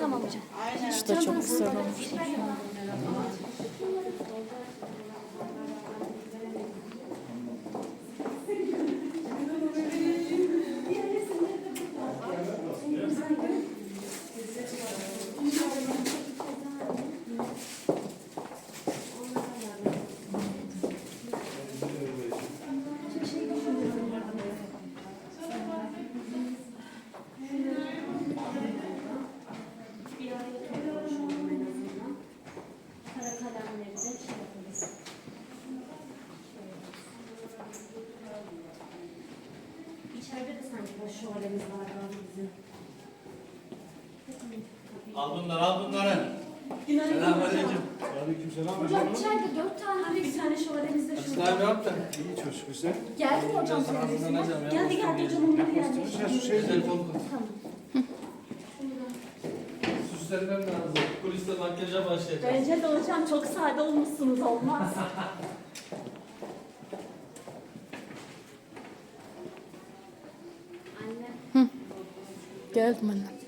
Tamam hocam. Şu da çok güzel olmuş. İçeride de sanki boş şövalemiz var abi bizim. Al bunları, al bunları. Günaydın hocam. Selamünaleyküm. Aleykümselam Hocam hocam. içeride dört tane bir tane şövalemiz de şurada. Aslan ne yaptın? İyi şükür sen. Geldi mi hocam Biraz servisinden? hazırlanacağım ya, Geldi geldi hocam onları Sen yerleştirdim. şu şey Güzel kol Tamam. Süslenmem lazım. Kuliste makyaja başlayacağız. Bence de hocam çok sade olmuşsunuz olmaz. Gel bana.